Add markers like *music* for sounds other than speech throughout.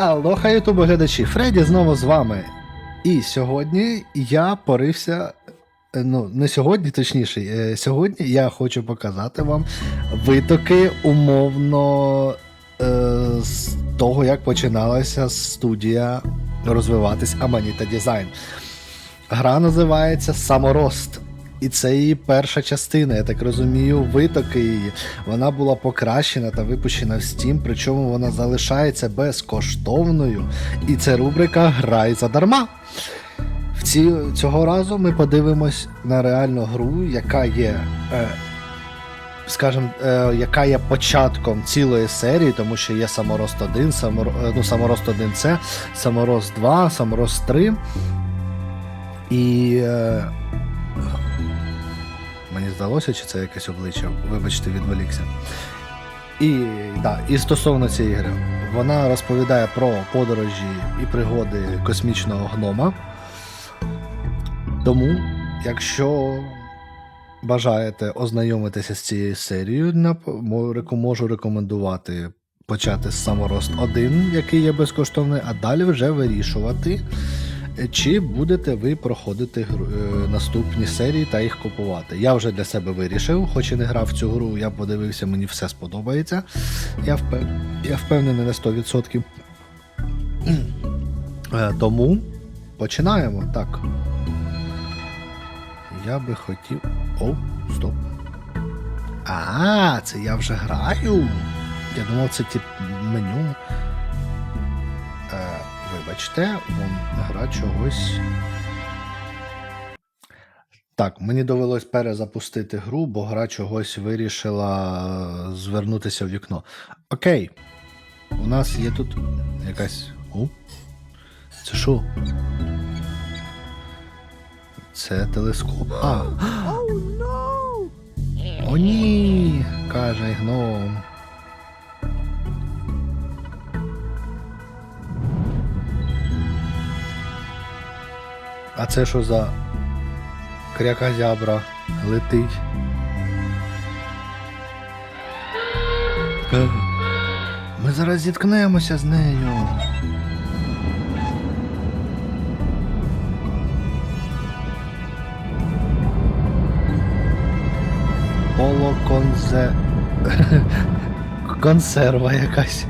Алоха, ютуб глядачі, Фредді знову з вами. І сьогодні я порився. е, Ну, не сьогодні, точніше, е, сьогодні я хочу показати вам витоки умовно е, з того, як починалася студія розвиватись Аманіта Дизайн. Гра називається Саморост. І це її перша частина, я так розумію, витоки її. Вона була покращена та випущена в Steam, причому вона залишається безкоштовною. І це рубрика Грай задарма. В ці, цього разу ми подивимось на реальну гру, яка є. Е, Скажем, е, яка є початком цілої серії, тому що є Саморост 1, Самор, е, ну, Саморост 1 це, Саморост 2, Саморост 3. І е, здалося, чи це якесь обличчя, вибачте, відволікся. І, да, і стосовно цієї гри, вона розповідає про подорожі і пригоди космічного гнома. Тому, якщо бажаєте ознайомитися з цією серією, можу рекомендувати почати з Саморост 1, який є безкоштовний, а далі вже вирішувати, чи будете ви проходити е, наступні серії та їх купувати. Я вже для себе вирішив, хоч і не грав в цю гру, я подивився, мені все сподобається. Я, впев... я впевнений на 100%. Е, Тому починаємо. Так. Я би хотів. О, стоп. А, це я вже граю. Я думав, це тип меню. Е, вибачте, вон гра чогось. Так, мені довелось перезапустити гру, бо гра чогось вирішила звернутися в вікно. Окей. У нас є тут якась. О? Це що? Це телескоп. А. О, ні, каже гном. А це що за крякозябра летить? Е, Ми зараз зіткнемося з нею. Полоконзе. *laughs* Консерва якась.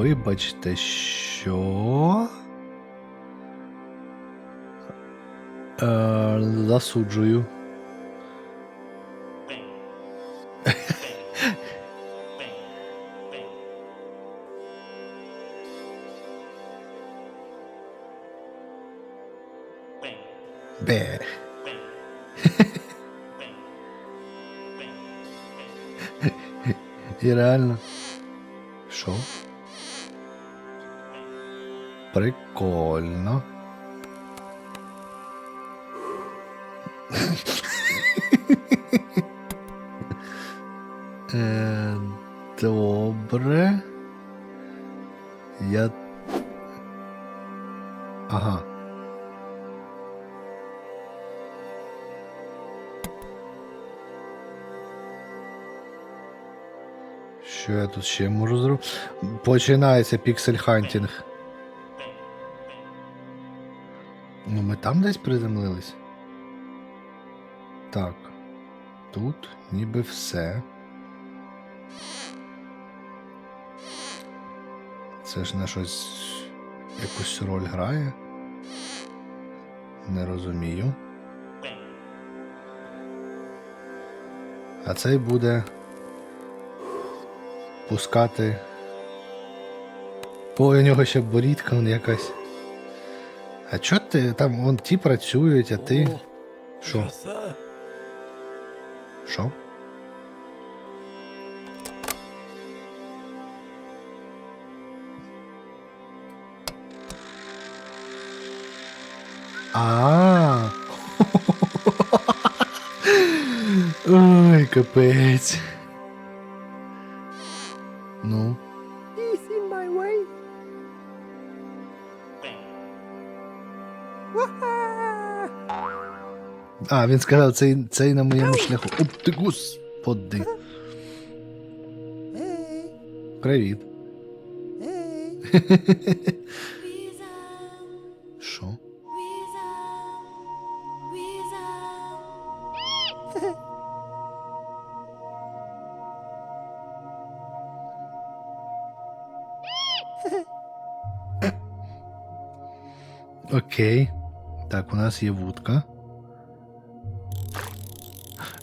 Вибачте, що. Е, засуджую. Бе. І реально. Що? Прикольно. Е, добре. Я. Ага. Що я тут ще можу зробити? Починається піксель хантінг. Ну, ми там десь приземлились. Так. Тут ніби все. Це ж на щось якусь роль грає. Не розумію. А цей буде пускати. Ой, у нього ще борідка вон якась. А чо ти там вон ті працюють, а ти. Що? Що? А. *laughs* Ой, капець. Wah! А, він сказав, цей, цей на моєму шляху. Оп, ти господи. Hey, Привіт. hey. Що? Окей. Так, у нас є вудка.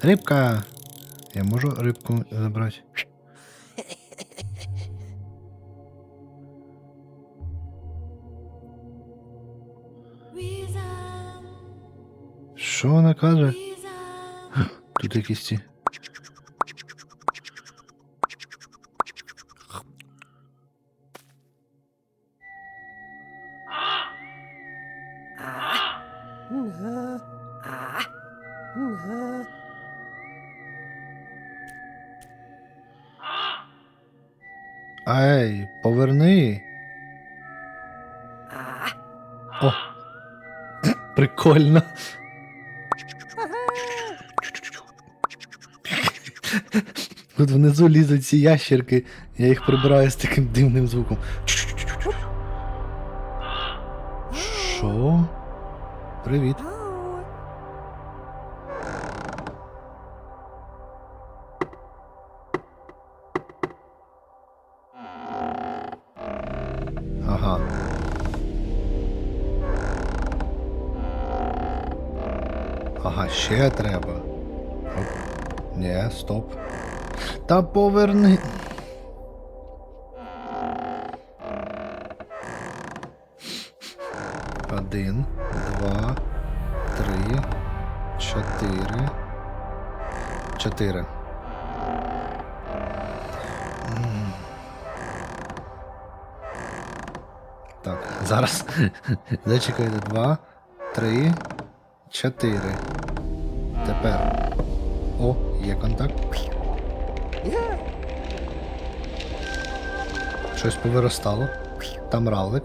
Рибка! Я можу рибку забрати? Що вона каже? Тут якісь ці. Ей, поверни. О. Прикольно. Тут внизу лізуть ці ящерки, я їх прибираю з таким дивним звуком. Що? Привіт. Ага. Ще треба. Оп. Ні, стоп. Та поверни. Один, два, три, чотири. Чотири. Зараз. *laughs* Зачекайте. Два, три, чотири. Тепер. О, є контакт. Щось повиростало. Там равлик.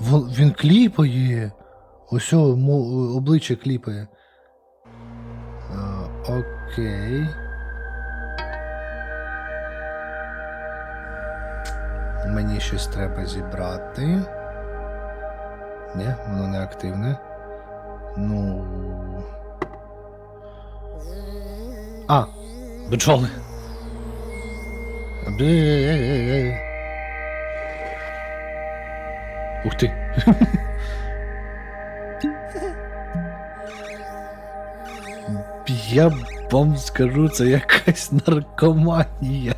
*laughs* Він кліпає. Ось обличчя кліпає. Окей. Мені щось треба зібрати. Ні, воно не активне. Ну. А, бджоли. Ух ти. Я вам скажу, це якась наркоманія.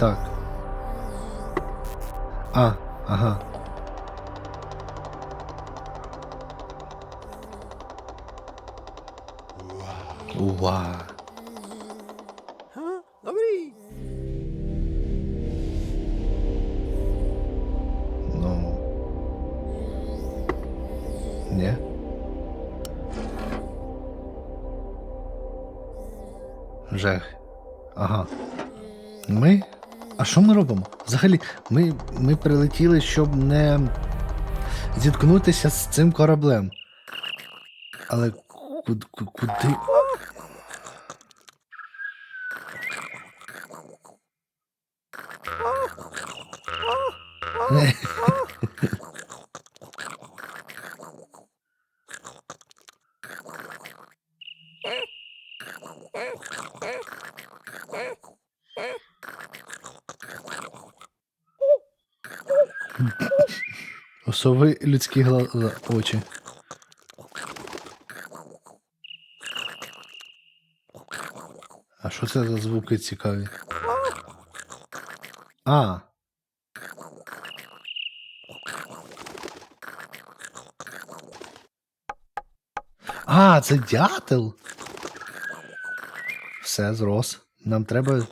Так. А, ага. Уа. Ну. Ні. Жех. А що ми робимо? Взагалі, ми, ми прилетіли, щоб не зіткнутися з цим кораблем. Але куди. Особи людські глаза, очі. А що це за звуки цікаві? А. А, це дятел. Все, зрос. Нам треба.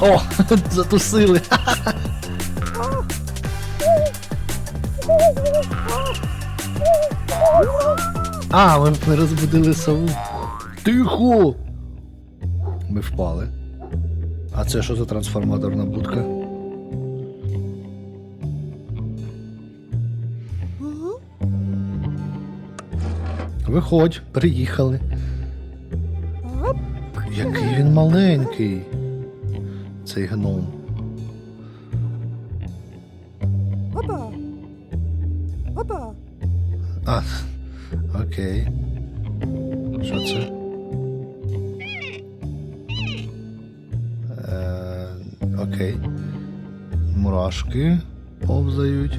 О, *laughs* затусили. А, ми не розбудили сову. Тихо! Ми впали. А це що за трансформаторна будка? Виходь, приїхали. Який він маленький. Цей гном. Опа. Опа. А, окей. Що це? Е, окей. Мурашки повзають.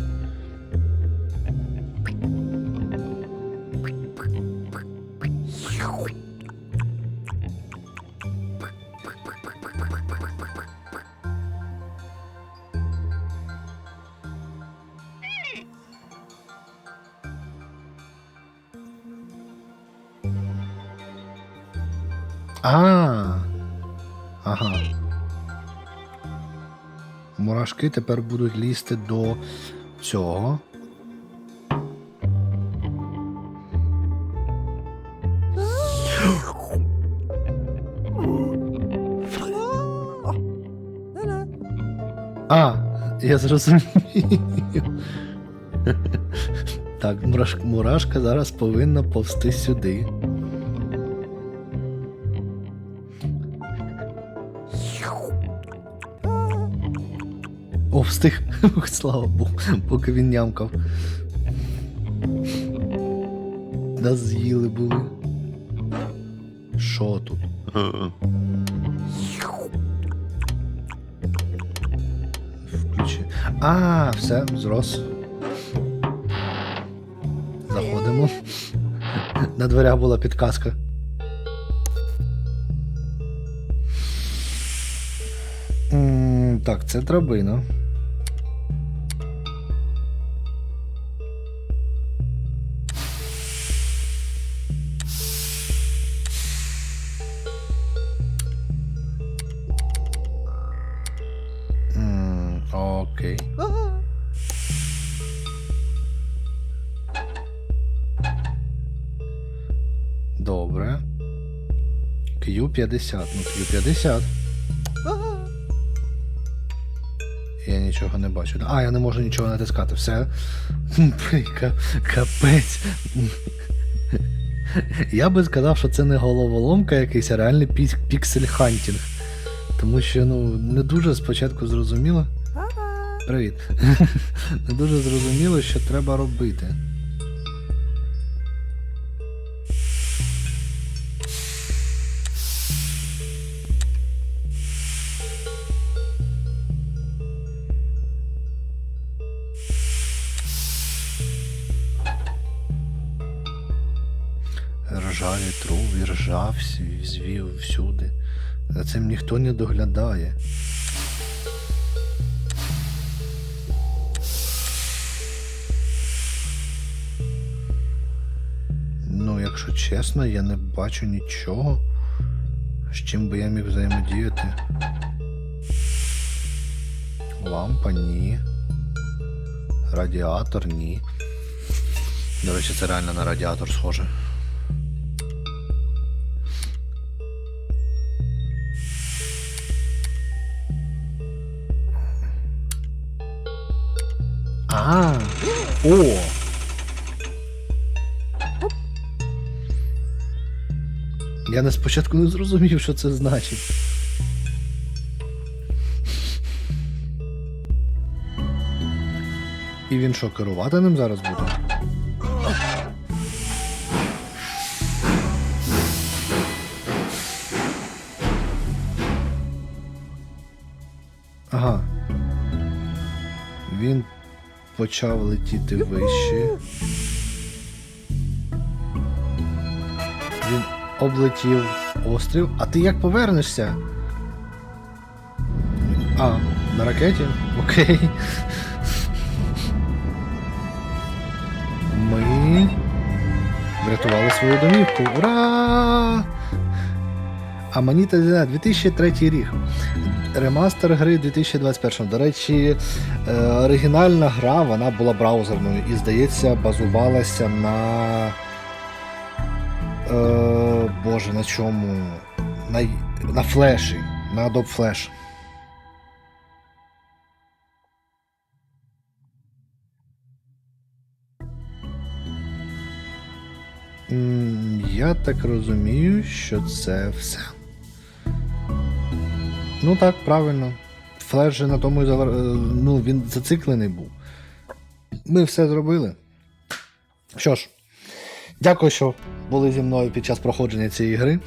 А. Ага. Мурашки тепер будуть лізти до цього. А, я зрозумів. Так, мураш- мурашка зараз повинна повсти сюди. Встиг. *laughs* Слава Богу, поки він нямкав. Нас з'їли були. Що тут? Включи. А, все, зрос. Заходимо. На дверях була підказка. Так, це драбина. Q50. Ну, Q50. Я нічого не бачу. А, я не можу нічого натискати. Все. Капець. Я би сказав, що це не головоломка якийсь, а реальний піксель-хантінг. Тому що, ну, не дуже спочатку зрозуміло. Привіт. *laughs* Не дуже зрозуміло, що треба робити. Ржаві труби, ржав свій- звів всюди. За цим ніхто не доглядає. Ну, якщо чесно, я не бачу нічого, з чим би я міг взаємодіяти. Лампа ні. Радіатор ні. До речі, це реально на радіатор схоже. О! Я не спочатку не зрозумів, що це значить. І він що, керувати ним зараз буде? Ага. Він почав летіти вище. Він облетів острів. А ти як повернешся? А, на ракеті? Окей. Ми врятували свою домівку. Ура! Аманіта Діна 2003 рік. Ремастер гри 2021. До речі, е, оригінальна гра вона була браузерною і, здається, базувалася на. Е, Боже, на чому? На, на флеші. На Adobe Flash. Я так розумію, що це все. Ну так, правильно. Флеш же на тому е, ну, він зациклений був. Ми все зробили. Що ж, дякую, що були зі мною під час проходження цієї гри.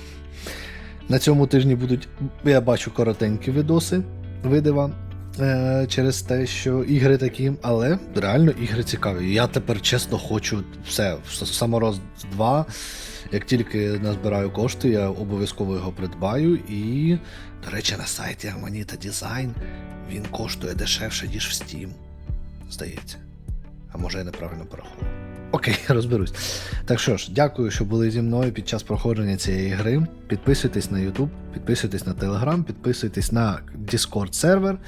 На цьому тижні будуть, я бачу, коротенькі відоси, видива. Е, через те, що ігри такі, але реально ігри цікаві. Я тепер чесно хочу все. Самороз 2. Як тільки назбираю кошти, я обов'язково його придбаю. І, до речі, на сайті Amanita Design він коштує дешевше, ніж в Steam. Здається. А може я неправильно порахував. Окей, *laughs* розберусь. Так що ж, дякую, що були зі мною під час проходження цієї гри. Підписуйтесь на YouTube, підписуйтесь на Telegram, підписуйтесь на Discord сервер.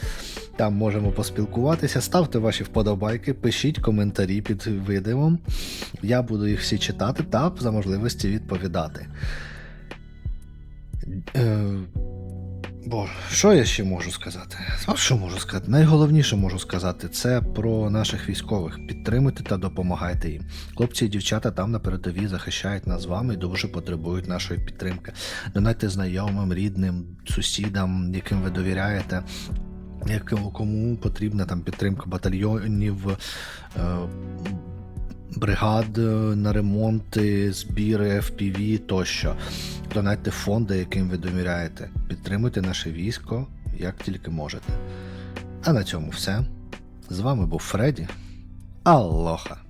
Там можемо поспілкуватися. Ставте ваші вподобайки, пишіть коментарі під відео. Я буду їх всі читати та за можливості відповідати. Е, Боже, що я ще можу сказати? Що можу сказати? Найголовніше можу сказати це про наших військових. Підтримуйте та допомагайте їм. Хлопці і дівчата там на передовій захищають нас з вами і дуже потребують нашої підтримки. Донайте знайомим, рідним, сусідам, яким ви довіряєте. Кому потрібна там підтримка батальйонів, е, бригад е, на ремонти, збіри FPV тощо. Донайте фонди, яким ви довіряєте. Підтримуйте наше військо як тільки можете. А на цьому все. З вами був Фредді. Аллоха!